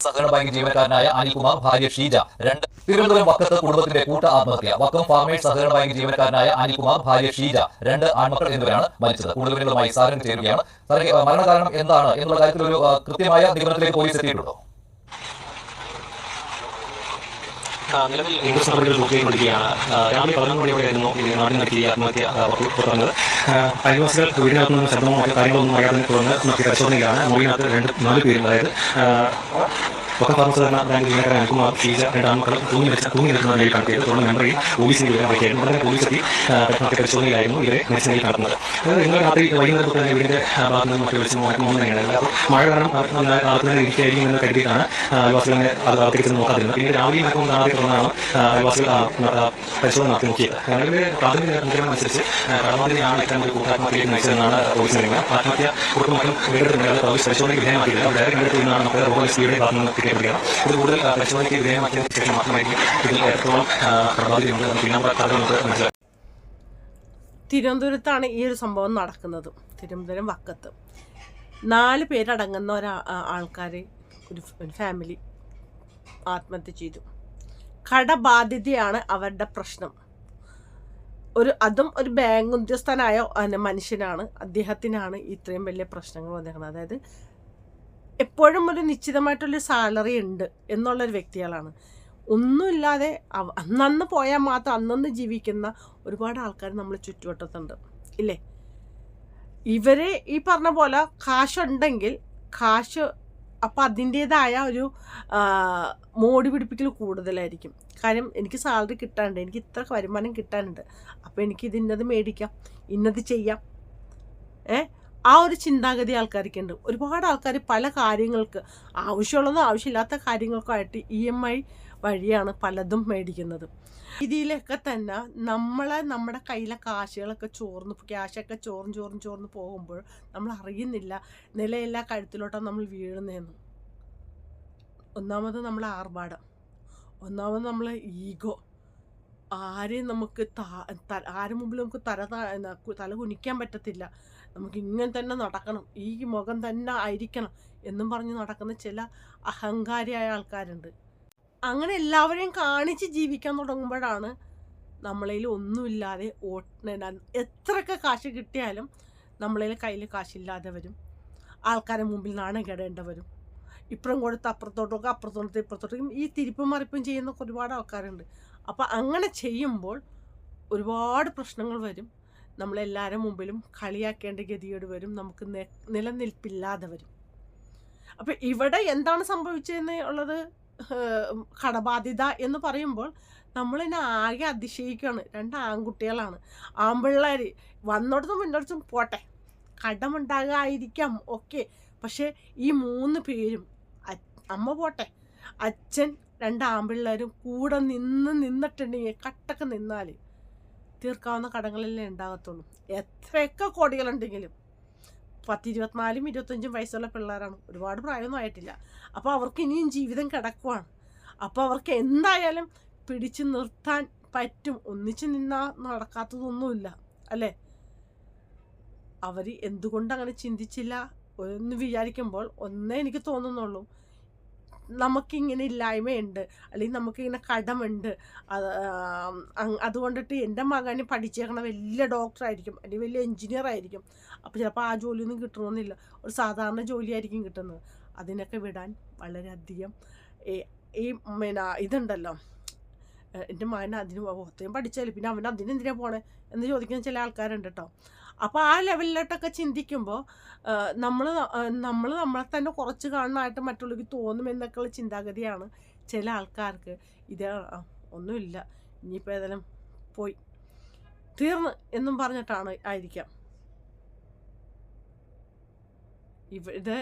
സഹകരണ ബാങ്ക് ജീവനക്കാരനായ അനിൽകുമാർ ഭാര്യ ഷീജ രണ്ട് തിരുവനന്തപുരം വക്കത്ത് കുടുംബത്തിന്റെ കൂട്ട ആത്മഹത്യ. വക്കം ഫാർമേഴ്സ് സഹകരണ ബാങ്ക് ജീവനക്കാരനായ അനിൽകുമാർ ഭാര്യ ഷീജ രണ്ട് ആൺമക്കൾ എന്നിവരാണ് മരിച്ചത്. കൂടുതൽ വിവരങ്ങളുമായി സാരൻ ചേരുകയാണ്. സാറേ ആ, മരണകാരണം എന്താണ് എന്നുള്ള കാര്യത്തിൽ ഒരു കൃത്യമായ നിഗമനത്തിലേക്ക് പോലീസ് എത്തിയിട്ടുണ്ടോ? നിലവിൽ ഇൻട്രസ്റ്റ് നടപടികൾ പൂർത്തിയായിക്കൊണ്ടിരിക്കുകയാണ് രാവിലെ പതിനൊന്ന് മണിയോടെയായിരുന്നു നാടിന് നടത്തിയ ആത്മഹത്യ പുറത്തിറങ്ങുന്നത്. അയൽവാസികൾ വീടിനകത്ത് നിന്ന് ശബ്ദമോ കാര്യങ്ങളൊന്നും അറിയാതെ തുടർന്ന് നടത്തിയ പരിശോധനയിലാണ് മുറിയിനകത്ത് രണ്ട് നാല് പേരും അതായത് ഒക്കെ പോലീസ് എത്തി പരിശോധനയിലായിരുന്നു ഇന്നലെ രാത്രി വൈകുന്നേരം വീടിന്റെ ഭാഗത്ത് നിന്ന് മഴ കാരണം അത് പിന്നെ രാവിലെ പരിശോധന പരിശോധനയ്ക്ക് നിന്ന് ഇത് കൂടുതൽ പരിശോധനയ്ക്ക് വിധേയമാക്കിയതിന് ശേഷം മാത്രമായിരിക്കും. ഇതിൽ എത്രത്തോളം കടബാധ്യതയുണ്ട് നമുക്ക് കഥകൾ നമുക്ക് മനസ്സിലാക്കാം. തിരുവനന്തപുരത്താണ് ഈ ഒരു സംഭവം നടക്കുന്നത്. തിരുവനന്തപുരം വക്കത്ത്. നാല് പേരടങ്ങുന്ന ഒരു ആൾക്കാരെ ഒരു ഫാമിലി ആത്മഹത്യ ചെയ്തു. കടബാധ്യതയാണ് അവരുടെ പ്രശ്നം. ഒരു അതും ഒരു ബാങ്ക് ഉദ്യോഗസ്ഥനായ മനുഷ്യനാണ്. അദ്ദേഹത്തിനാണ് ഇത്രയും വലിയ പ്രശ്നങ്ങൾ വന്നിരിക്കുന്നത്. അതായത് എപ്പോഴും ഒരു നിശ്ചിതമായിട്ടുള്ള സാലറി ഉണ്ട് എന്നുള്ളൊരു വ്യക്തികളാണ്. ഒന്നുമില്ലാതെ അന്നന്ന് പോയാൽ മാത്രം അന്നന്ന് ജീവിക്കുന്ന ഒരുപാട് ആൾക്കാർ നമ്മൾ ചുറ്റുവട്ടത്തുണ്ട്. ഇല്ലേ? ഇവരെ ഈ പറഞ്ഞ പോലെ കാശുണ്ടെങ്കിൽ കാശ് അപ്പം അതിന്റേതായ ഒരു മോടി പിടിപ്പിക്കൽ കൂടുതലായിരിക്കും. കാര്യം എനിക്ക് സാലറി കിട്ടാനുണ്ട് എനിക്ക് ഇത്ര വരുമാനം കിട്ടാനുണ്ട്. അപ്പോൾ എനിക്ക് ഇന്നത് മേടിക്കാം ഇന്നത് ചെയ്യാം. ഏ? ആ ഒരു ചിന്താഗതി ആൾക്കാർക്കുണ്ട് ഒരുപാട് ആൾക്കാർ പല കാര്യങ്ങൾക്ക് ആവശ്യമുള്ളതും ആവശ്യമില്ലാത്ത കാര്യങ്ങൾക്കായിട്ട് ഇ എം ഐ വഴിയാണ് പലതും മേടിക്കുന്നത്. ഇതിലൊക്കെ തന്നെ നമ്മളെ നമ്മുടെ കയ്യിലെ കാശുകളൊക്കെ ചോർന്ന് ക്യാഷൊക്കെ ചോർന്ന് ചോർന്ന് ചോർന്ന് പോകുമ്പോൾ നമ്മൾ അറിയുന്നില്ല നിലയില്ല കഴുത്തിലോട്ടാണ് നമ്മൾ വീഴുന്നതെന്ന്. ഒന്നാമത് നമ്മൾ ആർഭാടം. ഒന്നാമത് നമ്മൾ ഈഗോ. ആരെയും നമുക്ക് ത- മുമ്പിൽ നമുക്ക് തല തല കുനിക്കാൻ പറ്റത്തില്ല. നമുക്ക് ഇങ്ങനെ തന്നെ നടക്കണം. ഈ മുഖം തന്നെ ആയിരിക്കണം എന്നും പറഞ്ഞ് നടക്കുന്ന ചില അഹങ്കാരിയായ ആൾക്കാരുണ്ട്. അങ്ങനെ എല്ലാവരെയും കാണിച്ച് ജീവിക്കാൻ തുടങ്ങുമ്പോഴാണ് നമ്മളതിൽ ഒന്നുമില്ലാതെ എത്രയൊക്കെ കാശ് കിട്ടിയാലും നമ്മളതിൽ കയ്യിൽ കാശില്ലാതെ വരും. ആൾക്കാരെ മുമ്പിൽ നാണം കേടേണ്ട വരും ഇപ്പുറം കൊടുത്ത് അപ്പുറത്തോട്ടൊക്കെ അപ്പുറത്തോട്ട് ഇപ്പുറത്തോട്ടും ഈ തിരിപ്പും മറിപ്പും ചെയ്യുന്ന ഒരുപാട് ആൾക്കാരുണ്ട്. അപ്പോൾ അങ്ങനെ ചെയ്യുമ്പോൾ ഒരുപാട് പ്രശ്നങ്ങൾ വരും. നമ്മളെല്ലാവരുടെ മുമ്പിലും കളിയാക്കേണ്ട ഗതിയോട് വരും. നമുക്ക് നിലനിൽപ്പില്ലാതെ വരും. അപ്പം ഇവിടെ എന്താണ് സംഭവിച്ചതെന്ന് ഉള്ളത്? കടബാധ്യത എന്ന് പറയുമ്പോൾ നമ്മളിനെ ആകെ അതിശയിക്കുകയാണ്. രണ്ട് ആൺകുട്ടികളാണ്. ആൺപിള്ളേർ വന്നോടത്തും മുന്നോടത്തും പോട്ടെ. കടമുണ്ടാകാതിരിക്കാം. ഓക്കെ. പക്ഷേ ഈ മൂന്ന് പേരും അമ്മ പോട്ടെ. അച്ഛൻ രണ്ട് ആൺപിള്ളേരും കൂടെ നിന്ന് നിന്നിട്ടുണ്ടെങ്കിൽ കട്ടൊക്കെ നിന്നാൽ തീർക്കാവുന്ന കടങ്ങളല്ലേ ഉണ്ടാകത്തുള്ളൂ. എത്രയൊക്കെ കോടികളുണ്ടെങ്കിലും പത്ത് ഇരുപത്തിനാലും ഇരുപത്തഞ്ചും വയസ്സുള്ള പിള്ളേരാണ്. ഒരുപാട് പ്രായമൊന്നും ആയിട്ടില്ല. അപ്പോൾ അവർക്ക് ഇനിയും ജീവിതം കിടക്കുവാണ്. അപ്പോൾ അവർക്ക് എന്തായാലും പിടിച്ചു നിർത്താൻ പറ്റും. ഒന്നിച്ചു നിന്നാൽ നടക്കാത്തതൊന്നുമില്ല. അല്ലേ? അവർ എന്തുകൊണ്ട് അങ്ങനെ ചിന്തിച്ചില്ല? എന്ന് വിചാരിക്കുമ്പോൾ ഒന്നേ എനിക്ക് തോന്നുന്നുള്ളൂ. നമുക്കിങ്ങനെ ഇല്ലായ്മയുണ്ട് അല്ലെങ്കിൽ നമുക്കിങ്ങനെ കടമുണ്ട്. അത് അതുകൊണ്ടിട്ട് എന്റെ മകന് പഠിച്ചേക്കണ വലിയ ഡോക്ടറായിരിക്കും അല്ലെങ്കിൽ വലിയ എൻജിനീയർ ആയിരിക്കും. അപ്പോൾ ചിലപ്പോൾ ആ ജോലിയൊന്നും കിട്ടണമെന്നില്ല. ഒരു സാധാരണ ജോലിയായിരിക്കും കിട്ടുന്നത്. അതിനൊക്കെ വിടാൻ വളരെയധികം ഈ- പിന്നെ ഇതുണ്ടല്ലോ. എന്റെ മകൻ അതിന് അത്രയും പഠിച്ചാലും പിന്നെ അവൻ അതിനെന്തിനാണ് പോണേ എന്ന് ചോദിക്കുന്ന ചില ആൾക്കാരുണ്ട് കേട്ടോ. അപ്പോൾ ആ ലെവലിലോട്ടൊക്കെ ചിന്തിക്കുമ്പോൾ നമ്മൾ നമ്മൾ നമ്മളെ തന്നെ കുറച്ച് കാണാനായിട്ട് മറ്റുള്ളവർക്ക് തോന്നുമെന്നൊക്കെയുള്ള ചിന്താഗതിയാണ് ചില ആൾക്കാർക്ക്. ഇത് ഒന്നുമില്ല. ഇനിയിപ്പോൾ ഏതായാലും പോയി. തീർന്ന് എന്നും പറഞ്ഞിട്ടാണ് ആയിരിക്കാം. ഇവിടെ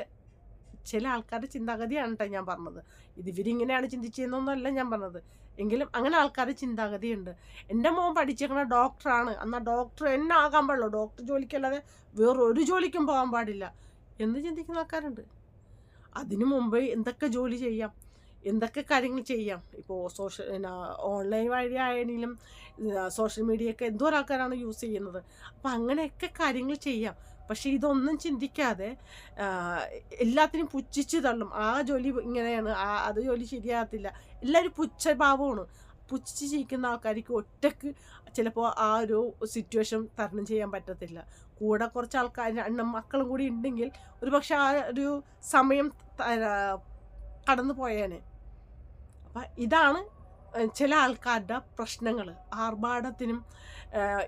ചില ആൾക്കാരുടെ ചിന്താഗതിയാണ് കേട്ടോ ഞാൻ പറഞ്ഞത്. ഇത് ഇവരിങ്ങനെയാണ് ചിന്തിച്ചതെന്നൊന്നല്ല ഞാൻ പറഞ്ഞത്. എങ്കിലും അങ്ങനെ ആൾക്കാരുടെ ചിന്താഗതിയുണ്ട്. എന്റെ മോൻ പഠിച്ചേക്കണ ഡോക്ടറാണ്. എന്നാൽ ഡോക്ടർ എന്നെ ആകാൻ പാടുള്ളൂ ഡോക്ടർ ജോലിക്കല്ലാതെ വേറൊരു ജോലിക്കും പോകാൻ പാടില്ല എന്ന് ചിന്തിക്കുന്ന ആൾക്കാരുണ്ട്. അതിനു മുമ്പ് എന്തൊക്കെ ജോലി ചെയ്യാം? എന്തൊക്കെ കാര്യങ്ങൾ ചെയ്യാം? ഇപ്പോൾ സോഷ്യൽ ഓൺലൈൻ വഴി ആയാലും സോഷ്യൽ മീഡിയ ഒക്കെ എന്തോ യൂസ് ചെയ്യുന്നത്. അപ്പോൾ അങ്ങനെയൊക്കെ കാര്യങ്ങൾ ചെയ്യാം. പക്ഷെ ഇതൊന്നും ചിന്തിക്കാതെ എല്ലാത്തിനും പുച്ഛിച്ച് തള്ളും. ആ ജോലി ഇങ്ങനെയാണ് ആ അത് ജോലി ശരിയാകത്തില്ല. എല്ലാവരും പുച്ഛഭാവമാണ്. പുച്ഛിച്ച് ജീവിക്കുന്ന ആൾക്കാർക്ക് ഒറ്റയ്ക്ക് ചിലപ്പോൾ ആ ഒരു സിറ്റുവേഷൻ തരണം ചെയ്യാൻ പറ്റത്തില്ല. കൂടെ കുറച്ച് ആൾക്കാർ അണ്ണൻ മക്കളും കൂടി ഉണ്ടെങ്കിൽ ഒരു പക്ഷെ ആ ഒരു സമയം കടന്നു പോയേനെ അപ്പം ഇതാണ് ചില ആൾക്കാരുടെ പ്രശ്നങ്ങൾ ആർഭാടത്തിനും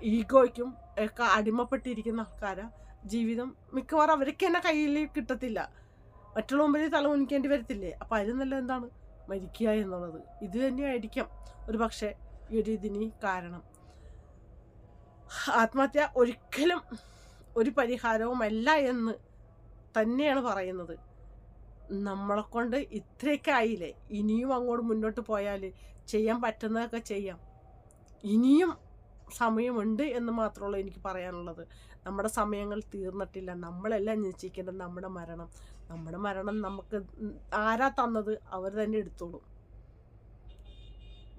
ഈഗോയ്ക്കും ഒക്കെ അടിമപ്പെട്ടിരിക്കുന്ന ആൾക്കാരെ ജീവിതം മിക്കവാറും അവർക്ക് തന്നെ കയ്യിൽ കിട്ടത്തില്ല. മറ്റുള്ള മുമ്പിൽ തല ഉനിക്കേണ്ടി വരത്തില്ലേ? അപ്പം അതിൽ നല്ല എന്താണ് മരിക്കുക എന്നുള്ളത്. ഇത് തന്നെയായിരിക്കാം ഒരു പക്ഷേ ഈ ഒരു ഇതിന് കാരണം. ആത്മഹത്യ ഒരിക്കലും ഒരു പരിഹാരവുമല്ല എന്ന് തന്നെയാണ് പറയുന്നത്. നമ്മളെക്കൊണ്ട് ഇത്രയൊക്കെ ആയില്ലേ? ഇനിയും അങ്ങോട്ട് മുന്നോട്ട് പോയാൽ ചെയ്യാൻ പറ്റുന്നതൊക്കെ ചെയ്യാം. ഇനിയും സമയമുണ്ട് എന്ന് മാത്രമുള്ളൂ എനിക്ക് പറയാനുള്ളത്. നമ്മുടെ സമയങ്ങൾ തീർന്നിട്ടില്ല. നമ്മളെല്ലാം നിശ്ചയിക്കേണ്ടത് നമ്മുടെ മരണം. നമ്മുടെ മരണം നമുക്ക് ആരാ തന്നത്? അവർ തന്നെ എടുത്തോളും.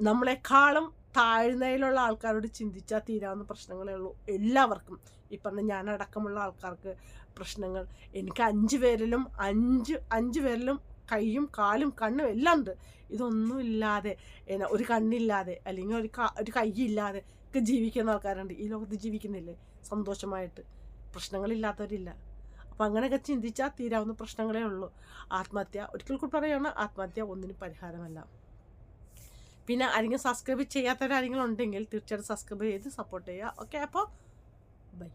നമ്മളെക്കാളും താഴ്ന്നയിലുള്ള ആൾക്കാരോട് ചിന്തിച്ചാൽ തീരാവുന്ന പ്രശ്നങ്ങളേ ഉള്ളൂ. എല്ലാവർക്കും. ഈ ഞാനടക്കമുള്ള ആൾക്കാർക്ക് പ്രശ്നങ്ങൾ. എനിക്ക് അഞ്ച് പേരിലും അഞ്ച് അഞ്ച് പേരിലും കൈയും കാലും കണ്ണും എല്ലാം ഉണ്ട്. ഇതൊന്നുമില്ലാതെ എന്നാ ഒരു കണ്ണില്ലാതെ അല്ലെങ്കിൽ ഒരു ഒരു കൈയില്ലാതെ ഒക്കെ ജീവിക്കുന്ന ആൾക്കാരുണ്ട്. ഈ ലോകത്ത് ജീവിക്കുന്നില്ലേ? സന്തോഷമായിട്ട്. പ്രശ്നങ്ങളില്ലാത്തവരില്ല. അപ്പം അങ്ങനെയൊക്കെ ചിന്തിച്ചാൽ തീരാവുന്ന പ്രശ്നങ്ങളേ ഉള്ളൂ. ആത്മഹത്യ ഒരിക്കൽ കൂടി പറയുകയാണ് ആത്മഹത്യ ഒന്നിനും പരിഹാരമല്ല. പിന്നെ ആരെങ്കിലും സബ്സ്ക്രൈബ് ചെയ്യാത്തവരാരെങ്കിലും ഉണ്ടെങ്കിൽ തീർച്ചയായിട്ടും സബ്സ്ക്രൈബ് ചെയ്ത് സപ്പോർട്ട് ചെയ്യുക. ഓക്കെ അപ്പോൾ ബൈ